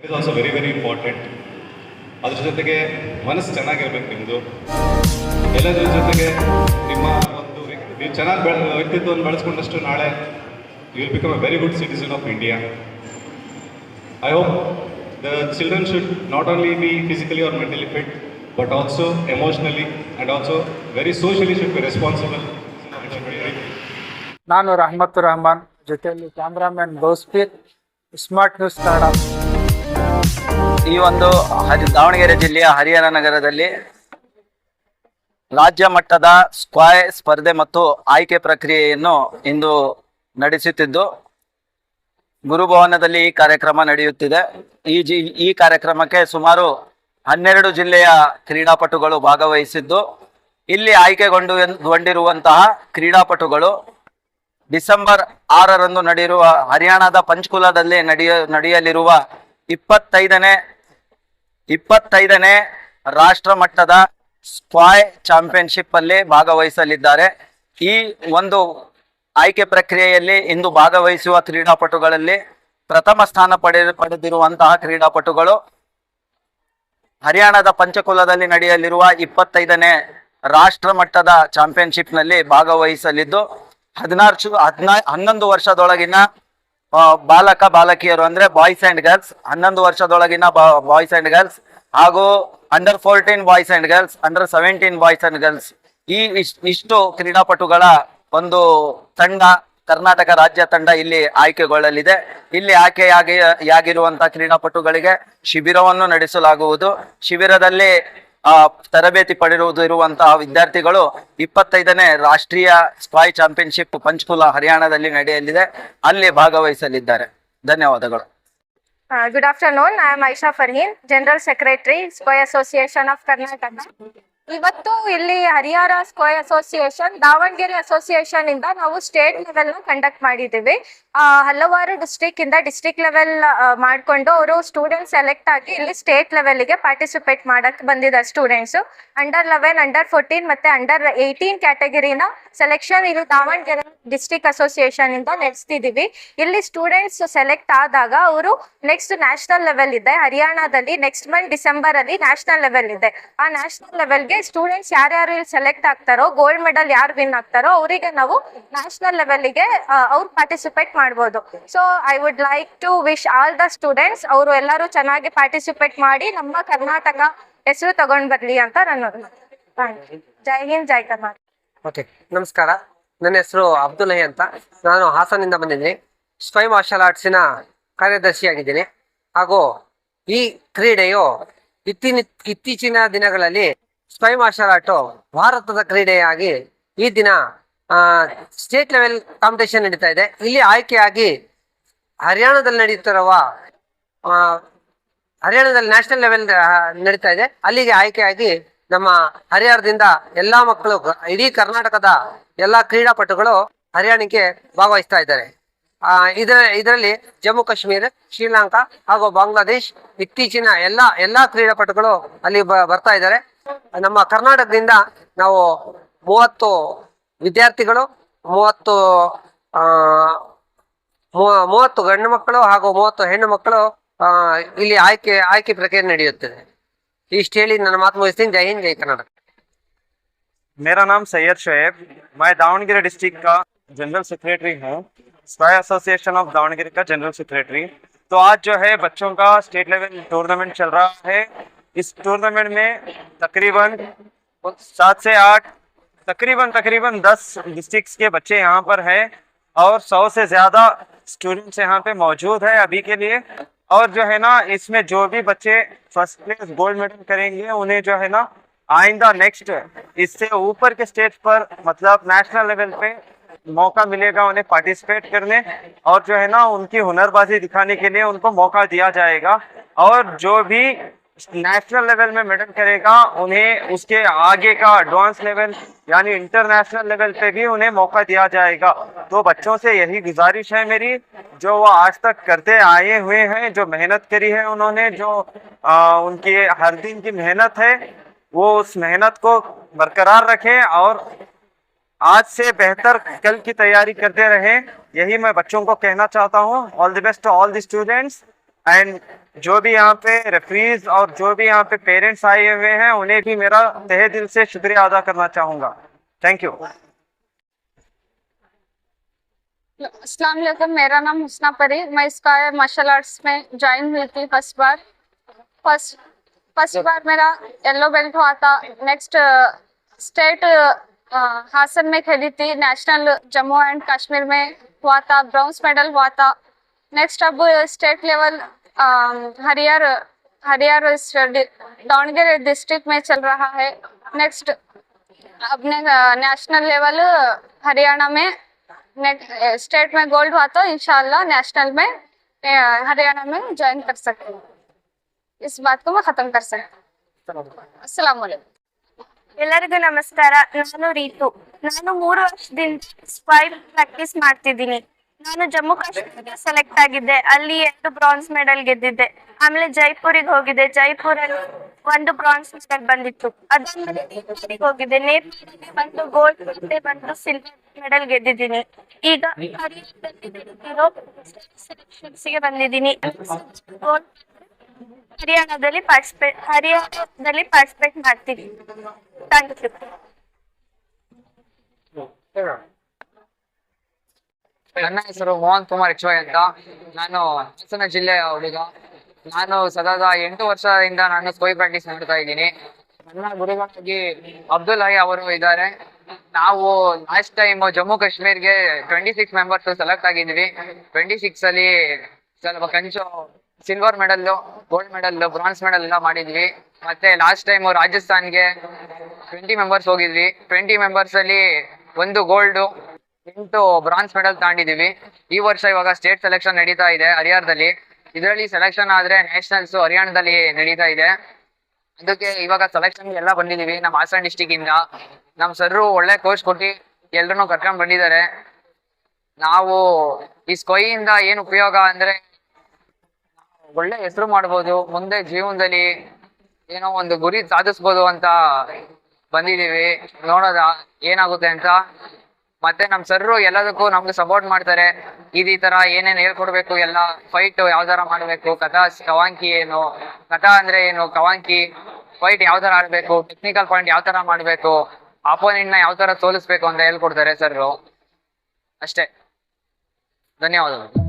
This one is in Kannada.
Is also very very important ಅದ್ರ ಜೊತೆಗೆ ಮನಸ್ಸು ಚೆನ್ನಾಗಿರ್ಬೇಕು ನಿಮ್ಮದು ಎಲ್ಲದ್ರ ಜೊತೆಗೆ ನಿಮ್ಮ ಒಂದು ನೀವು ಚೆನ್ನಾಗಿ ಬೆಳೆ ವ್ಯಕ್ತಿತ್ವವನ್ನು ಬೆಳೆಸ್ಕೊಂಡಷ್ಟು ನಾಳೆ you will become very good citizen of India I hope the children should not only be physically or mentally fit but also emotionally and also very socially should be responsible ನಾನು ರಹಮತ್ ರಹಮಾನ್, ಜೊತೆಯಲ್ಲಿ cameraman Gouspeer smart news Kannada ಈ ಒಂದು ದಾವಣಗೆರೆ ಜಿಲ್ಲೆಯ ಹರಿಹರ ನಗರದಲ್ಲಿ ರಾಜ್ಯ ಮಟ್ಟದ ಸ್ಕ್ವಾಯ್ ಸ್ಪರ್ಧೆ ಮತ್ತು ಆಯ್ಕೆ ಪ್ರಕ್ರಿಯೆಯನ್ನು ಇಂದು ನಡೆಸುತ್ತಿದ್ದು, ಗುರುಭವನದಲ್ಲಿ ಈ ಕಾರ್ಯಕ್ರಮ ನಡೆಯುತ್ತಿದೆ. ಈ ಜಿ, ಈ ಕಾರ್ಯಕ್ರಮಕ್ಕೆ ಸುಮಾರು ಹನ್ನೆರಡು ಜಿಲ್ಲೆಯ ಕ್ರೀಡಾಪಟುಗಳು ಭಾಗವಹಿಸಿದ್ದು, ಇಲ್ಲಿ ಆಯ್ಕೆಗೊಂಡು ಗೊಂಡಿರುವಂತಹ ಕ್ರೀಡಾಪಟುಗಳು ಡಿಸೆಂಬರ್ ಆರರಂದು ನಡೆಯುವ ಹರಿಯಾಣದ ಪಂಚ್ಕುಲಾದಲ್ಲಿ ನಡೆಯ, ನಡೆಯಲಿರುವ ಇಪ್ಪತ್ತೈದನೇ ಇಪ್ಪತ್ತೈದನೇ ರಾಷ್ಟ್ರ ಮಟ್ಟದ ಸ್ಕ್ವಾಯ್ ಚಾಂಪಿಯನ್ಶಿಪ್ ಅಲ್ಲಿ ಭಾಗವಹಿಸಲಿದ್ದಾರೆ. ಈ ಒಂದು ಆಯ್ಕೆ ಪ್ರಕ್ರಿಯೆಯಲ್ಲಿ ಇಂದು ಭಾಗವಹಿಸುವ ಕ್ರೀಡಾಪಟುಗಳಲ್ಲಿ ಪ್ರಥಮ ಸ್ಥಾನ ಪಡೆ ಪಡೆದಿರುವಂತಹ ಕ್ರೀಡಾಪಟುಗಳು ಹರಿಯಾಣದ ಪಂಚಕುಲದಲ್ಲಿ ನಡೆಯಲಿರುವ ಇಪ್ಪತ್ತೈದನೇ ರಾಷ್ಟ್ರ ಮಟ್ಟದ ಚಾಂಪಿಯನ್ಶಿಪ್ನಲ್ಲಿ ಭಾಗವಹಿಸಲಿದ್ದು, ಹದಿನಾರು ಹದಿನಾ, ಹನ್ನೊಂದು ವರ್ಷದೊಳಗಿನ ಬಾಲಕ, ಬಾಲಕಿಯರು ಅಂದ್ರೆ ಬಾಯ್ಸ್ ಅಂಡ್ ಗರ್ಲ್ಸ್ ಹನ್ನೊಂದು ವರ್ಷದೊಳಗಿನ ಬಾಯ್ಸ್ ಅಂಡ್ ಗರ್ಲ್ಸ್ ಹಾಗೂ under fourteen boys and girls under seventeen boys and girls ಈ ಇಷ್ಟು ಕ್ರೀಡಾಪಟುಗಳ ಒಂದು ತಂಡ ಕರ್ನಾಟಕ ರಾಜ್ಯ ತಂಡ ಇಲ್ಲಿ ಆಯ್ಕೆಗೊಳ್ಳಲಿದೆ. ಇಲ್ಲಿ ಆಯ್ಕೆಯಾಗಿ, ಯಾಗಿರುವಂತಹ ಕ್ರೀಡಾಪಟುಗಳಿಗೆ ಶಿಬಿರವನ್ನು ನಡೆಸಲಾಗುವುದು. ಶಿಬಿರದಲ್ಲಿ ಆ ತರಬೇತಿ ಪಡೆಯುವುದು ಇರುವಂತಹ ವಿದ್ಯಾರ್ಥಿಗಳು ಇಪ್ಪತ್ತೈದನೇ ರಾಷ್ಟ್ರೀಯ ಸ್ಪಾಯ್ ಚಾಂಪಿಯನ್ಶಿಪ್ ಪಂಚಕುಲ ಹರಿಯಾಣದಲ್ಲಿ ನಡೆಯಲಿದೆ. ಅಲ್ಲಿ ಭಾಗವಹಿಸಲಿದ್ದಾರೆ. ಧನ್ಯವಾದಗಳು. Good afternoon I am Aisha Farheen general secretary Sqay association of Karnataka. ಇವತ್ತು ಇಲ್ಲಿ ಹರಿಹರ ಸ್ಕ್ವೇರ್ ಅಸೋಸಿಯೇಷನ್, ದಾವಣಗೆರೆ ಅಸೋಸಿಯೇಷನ್ ಇಂದ ನಾವು ಸ್ಟೇಟ್ ಲೆವೆಲ್ನ ಕಂಡಕ್ಟ್ ಮಾಡಿದೀವಿ ಹಲವಾರು ಡಿಸ್ಟ್ರಿಕ್ಟ್ ಇಂದ ಡಿಸ್ಟ್ರಿಕ್ಟ್ ಲೆವೆಲ್ ಮಾಡ್ಕೊಂಡು ಅವರು ಸ್ಟೂಡೆಂಟ್ ಸೆಲೆಕ್ಟ್ ಆಗಿ ಇಲ್ಲಿ ಸ್ಟೇಟ್ ಲೆವೆಲ್ಗೆ ಪಾರ್ಟಿಸಿಪೇಟ್ ಮಾಡಕ್ ಬಂದಿದ್ದಾರೆ students under eleven under fourteen ಮತ್ತೆ ಅಂಡರ್ ಏಯ್ಟೀನ್ ಕ್ಯಾಟಗರಿನ ಸೆಲೆಕ್ಷನ್ ಇದು ದಾವಣಗೆರೆ ಡಿಸ್ಟ್ರಿಕ್ಟ್ ಅಸೋಸಿಯೇಷನ್ ಇಂದ ನಡೆಸ್ತಿದೀವಿ ಇಲ್ಲಿ ಸ್ಟೂಡೆಂಟ್ಸ್ ಸೆಲೆಕ್ಟ್ ಆದಾಗ ಅವರು ನೆಕ್ಸ್ಟ್ ನ್ಯಾಷನಲ್ ಲೆವೆಲ್ ಇದೆ. ಹರಿಯಾಣದಲ್ಲಿ ನೆಕ್ಸ್ಟ್ ಮಂತ್ ಡಿಸೆಂಬರ್ ಅಲ್ಲಿ ನ್ಯಾಷನಲ್ ಲೆವೆಲ್ ಇದೆ. ಆ ನ್ಯಾಷನಲ್ ಲೆವೆಲ್ಗೆ ಸ್ಟೂಡೆಂಟ್ಸ್ ಯಾರ್ಯಾರು ಸೆಲೆಕ್ಟ್ ಆಗ್ತಾರೋ ಗೋಲ್ಡ್ ಮೆಡಲ್ ಯಾರು ವಿನ್ ಆಗ್ತಾರೋ, ಅವರಿಗೆ ನಾವು ನ್ಯಾಷನಲ್ ಲೆವೆಲ್ಗೆ ಅವ್ರು ಪಾರ್ಟಿಸಿಪೇಟ್ ಮಾಡ್ಬೋದು. So I would like to wish all the students ಅವರು ಎಲ್ಲರೂ ಚೆನ್ನಾಗಿ ಪಾರ್ಟಿಸಿಪೇಟ್ ಮಾಡಿ ನಮ್ಮ ಕರ್ನಾಟಕ ಹೆಸರು ತಗೊಂಡ್ ಬರ್ಲಿ ಅಂತ ನಾನು ಜೈ ಹಿಂದ್, ಜೈ ಕರ್ನಾಟಕ. ಓಕೆ ನಮಸ್ಕಾರ. ನನ್ನ ಹೆಸರು ಅಬ್ದುಲ್ಲಹಿ ಅಂತ. ನಾನು ಹಾಸನಿಂದ ಬಂದಿದ್ದೀನಿ. ಸ್ವಯಂ ಮಾರ್ಷಲ್ ಆರ್ಟ್ಸಿನ ಕಾರ್ಯದರ್ಶಿಯಾಗಿದ್ದೀನಿ. ಹಾಗೂ ಈ ಕ್ರೀಡೆಯು ಇತ್ತೀಚಿನ ದಿನಗಳಲ್ಲಿ ಸ್ಪೈ ಮಾರ್ಷಲ್ ಆರ್ಟು ಭಾರತದ ಕ್ರೀಡೆಯಾಗಿ ಈ ದಿನ ಸ್ಟೇಟ್ ಲೆವೆಲ್ ಕಾಂಪಿಟೇಷನ್ ನಡೀತಾ ಇದೆ. ಇಲ್ಲಿ ಆಯ್ಕೆಯಾಗಿ ಹರಿಯಾಣದಲ್ಲಿ ನಡೆಯುತ್ತಿರುವ ಹರಿಯಾಣದಲ್ಲಿ ನ್ಯಾಷನಲ್ ಲೆವೆಲ್ ನಡೀತಾ ಇದೆ. ಅಲ್ಲಿಗೆ ಆಯ್ಕೆಯಾಗಿ ನಮ್ಮ ಹರಿಹರದಿಂದ ಎಲ್ಲಾ ಮಕ್ಕಳು, ಇಡೀ ಕರ್ನಾಟಕದ ಎಲ್ಲಾ ಕ್ರೀಡಾಪಟುಗಳು ಹರಿಯಾಣಕ್ಕೆ ಭಾಗವಹಿಸ್ತಾ ಇದ್ದಾರೆ. ಇದರ ಇದರಲ್ಲಿ ಜಮ್ಮು ಕಾಶ್ಮೀರ, ಶ್ರೀಲಂಕಾ ಹಾಗೂ ಬಾಂಗ್ಲಾದೇಶ್ ಇತ್ತೀಚಿನ ಎಲ್ಲಾ ಎಲ್ಲಾ ಕ್ರೀಡಾಪಟುಗಳು ಅಲ್ಲಿ ಬರ್ತಾ ಇದ್ದಾರೆ. ನಮ್ಮ ಕರ್ನಾಟಕದಿಂದ ನಾವು ಮೂವತ್ತು ವಿದ್ಯಾರ್ಥಿಗಳು ಮೂವತ್ತು ಆ ಮೂವ- ಮೂವತ್ತು ಗಂಡು ಮಕ್ಕಳು ಹಾಗೂ ಮೂವತ್ತು ಹೆಣ್ಣು ಮಕ್ಕಳು ಆ, ಇಲ್ಲಿ ಆಯ್ಕೆ ಆಯ್ಕೆ ಪ್ರಕ್ರಿಯೆ ನಡೆಯುತ್ತದೆ ಇಷ್ಟು ಹೇಳಿ ನನ್ನ ಮಾತು ಮುಗಿಸ್ತೀನಿ ಜೈ ಹಿಂದ್ ಜೈ ಕರ್ನಾಟಕ मेरा नाम सैयद शोएब मैं दावणगिरी डिस्ट्रिक्ट का जनरल सेक्रेटरी हूँ स्काई एसोसिएशन ऑफ दावणगिरी का जनरल सेक्रेटरी तो आज जो है बच्चों का स्टेट लेवल टूर्नामेंट चल रहा है इस टूर्नामेंट में तकरीबन सात से आठ, तकरीबन तकरीबन दस डिस्ट्रिक्ट्स के बच्चे यहाँ पर हैं और सौ से ज़्यादा स्टूडेंट्स यहाँ पे मौजूद है अभी के लिए। और जो है ना, इसमें जो भी बच्चे फ़र्स्ट प्लेस गोल्ड मेडल करेंगे, उन्हें जो है ना, आइंदा नेक्स्ट इससे ऊपर के स्टेज पर मतलब नेशनल लेवल पे मौका मिलेगा उन्हें पार्टिसिपेट करने। और जो है ना, उनकी हुनरबाजी दिखाने के लिए उनको मौका दिया जाएगा। और जो भी नेशनल लेवल में मेडल करेगा उन्हें उसके आगे का एडवांस लेवल यानी इंटरनेशनल लेवल पे भी उन्हें मौका दिया जाएगा। तो बच्चों से यही गुजारिश है मेरी जो वो आज तक करते आए हुए हैं जो मेहनत करी है उन्होंने जो आ, उनकी हर दिन की मेहनत है वो उस मेहनत को बरकरार रखें और आज से बेहतर कल की तैयारी करते रहें। यही मैं बच्चों को कहना चाहता हूँ। All the best all the students and जो भी यहाँ पे रेफरीज और जो भी यहाँ पे पेरेंट्स आए हुए हैं, उन्हें भी मेरा तहे दिल से शुक्रिया अदा करना चाहूँगा। थैंक यू अस्सलाम वालेकुम मेरा नाम हुस्ना परी मैं स्काई मार्शल आर्ट्स में ज्वाइन हुई थी फ़र्स्ट बार। फ़र्स्ट फ़र्स्ट बार मेरा येलो बेल्ट हुआ था। नेक्स्ट स्टेट हासन में खेली थी। नेशनल जम्मू एंड कश्मीर में हुआ था। ब्राउन्स मेडल हुआ था। नेक्स्ट अब स्टेट लेवल हरियार हरियार दावणगेरे डिस्ट्रिक्ट में चल रहा है नेक्स्ट अपने नेशनल लेवल हरियाणा में स्टेट में गोल्ड हुआ तो इंशाल्लाह नेशनल में अ, हरियाणा में ज्वाइन कर सकते हैं इस बात को मैं खत्म कर सकती हूँ अस्सलाम वालेकुम ಎಲ್ಲರಿಗೂ ನಮಸ್ಕಾರ ನಾನು ರೀತು ನಾನು ಮೂರು ವರ್ಷದಿಂದ ಸ್ಪೈ ಪ್ರಾಕ್ಟೀಸ್ ಮಾಡ್ತಿದ್ದೀನಿ ನಾನು ಜಮ್ಮು ಕಾಶ್ಮೀರಕ್ಕೆ ಸೆಲೆಕ್ಟ್ ಆಗಿದ್ದೆ. ಅಲ್ಲಿ ಎರಡು ಬ್ರಾನ್ಸ್ ಮೆಡಲ್ ಗೆದ್ದಿದ್ದೆ. ಆಮೇಲೆ ಜೈಪುರಿಗೆ ಹೋಗಿದ್ದೆ. ಜೈಪುರಲ್ಲಿ ಒಂದು ಬ್ರಾನ್ಸ್ ಮೆಡಲ್ ಬಂದಿತ್ತು. ಅದಾದ್ಮೇಲೆ ನೇಪಾಳಿಗೆ ಹೋಗಿದ್ದೆ. ಒಂದು ಗೋಲ್ಡ್ ಮತ್ತೆ ಬಂದು ಸಿಲ್ವರ್ ಮೆಡಲ್ ಗೆದ್ದಿದ್ದೀನಿ. ಈಗ ಹರಿಯಾಣದಲ್ಲಿ ನಡೆದಿರೋ selections ಗೆ ಬಂದಿದ್ದೀನಿ. ಗೋಲ್ಡ್ ಹರಿಯಾಣದಲ್ಲಿ ಪಾರ್ಟಿಸಿಪೇಟ್ ಹರಿಯಾಣದಲ್ಲಿ ಪಾರ್ಟಿಸಿಪೇಟ್ ಮಾಡ್ತೀನಿ. ಥ್ಯಾಂಕ್ ಯು ನನ್ನ ಹೆಸರು ಮೋಹನ್ ಕುಮಾರ್ ವೈ ಅಂತ. ನಾನು ಹಾಸನ ಜಿಲ್ಲೆಯ ಹುಡುಗ ನಾನು ಸತತ ಎಂಟು ವರ್ಷದಿಂದ ನಾನು ಸ್ಕೋಯ್ ಪ್ರಾಕ್ಟೀಸ್ ಮಾಡ್ತಾ ಇದ್ದೀನಿ. ನನ್ನ ಗುರುಗಳಾಗಿ ಅಬ್ದುಲ್ ಹೈ ಅವರು ಇದ್ದಾರೆ. ನಾವು ಲಾಸ್ಟ್ ಟೈಮ್ ಜಮ್ಮು ಕಾಶ್ಮೀರ್ಗೆ ಟ್ವೆಂಟಿ ಸಿಕ್ಸ್ ಮೆಂಬರ್ಸ್ ಸೆಲೆಕ್ಟ್ ಆಗಿದ್ವಿ. ಟ್ವೆಂಟಿ ಸಿಕ್ಸ್ ಅಲ್ಲಿ ಸ್ವಲ್ಪ ಕಂಚು silver medal gold medal bronze medal ಎಲ್ಲ ಮಾಡಿದ್ವಿ. ಮತ್ತೆ ಲಾಸ್ಟ್ ಟೈಮ್ ರಾಜಸ್ಥಾನ್ಗೆ ಟ್ವೆಂಟಿ ಮೆಂಬರ್ಸ್ ಹೋಗಿದ್ವಿ. ಟ್ವೆಂಟಿ ಮೆಂಬರ್ಸ್ ಅಲ್ಲಿ ಒಂದು ಗೋಲ್ಡ್ ಎಂಟು ಬ್ರಾನ್ಸ್ ಮೆಡಲ್ ತಗೊಂಡಿದೀವಿ ಈ ವರ್ಷ ಇವಾಗ ಸ್ಟೇಟ್ ಸೆಲೆಕ್ಷನ್ ನಡೀತಾ ಇದೆ ಹರಿಯಾಣದಲ್ಲಿ. ಇದರಲ್ಲಿ ಸೆಲೆಕ್ಷನ್ ಆದ್ರೆ ನ್ಯಾಷನಲ್ಸ್ ಹರಿಯಾಣದಲ್ಲಿ ನಡೀತಾ ಇದೆ. ಅದಕ್ಕೆ ಇವಾಗ ಸೆಲೆಕ್ಷನ್ ಎಲ್ಲ ಬಂದಿದೀವಿ. ನಮ್ಮ ಹಾಸನ ಡಿಸ್ಟಿಕ್ ಇಂದ. ನಮ್ ಸರ್ರು ಒಳ್ಳೆ ಕೋಚ್ ಕೊಟ್ಟು ಎಲ್ರನ್ನೂ ಕರ್ಕೊಂಡ್ ಬಂದಿದ್ದಾರೆ. ನಾವು ಈ ಸ್ಕೊಯಿಂದ ಏನ್ ಉಪಯೋಗ ಅಂದ್ರೆ ಒಳ್ಳೆ ಹೆಸರು ಮಾಡ್ಬೋದು. ಮುಂದೆ ಜೀವನದಲ್ಲಿ ಏನೋ ಒಂದು ಗುರಿ ಸಾಧಿಸ್ಬೋದು ಅಂತ ಬಂದಿದೀವಿ. ನೋಡೋದ ಏನಾಗುತ್ತೆ ಅಂತ ಮತ್ತೆ ನಮ್ ಸರ್ರು ಎಲ್ಲದಕ್ಕೂ ನಮ್ಗೆ ಸಪೋರ್ಟ್ ಮಾಡ್ತಾರೆ. ಇದ್ ಈ ತರ ಏನೇನ್ ಹೇಳ್ಕೊಡ್ಬೇಕು, ಎಲ್ಲ ಫೈಟ್ ಯಾವ್ದಾರ ಮಾಡ್ಬೇಕು, ಕಥಾ ಕವಾಂಕಿ ಏನು, ಕಥಾ ಅಂದ್ರೆ ಏನು, ಕವಾಂಕಿ ಫೈಟ್ ಯಾವ್ದಾರ ಆಡ್ಬೇಕು ಟೆಕ್ನಿಕಲ್ ಪಾಯಿಂಟ್ ಯಾವ ತರ ಮಾಡ್ಬೇಕು ಅಪೋನೆಂಟ್ನ ಯಾವ ತರ ಸೋಲಿಸ್ಬೇಕು ಅಂತ ಹೇಳ್ಕೊಡ್ತಾರೆ ಸರ್ ಅಷ್ಟೇ. ಧನ್ಯವಾದಗಳು.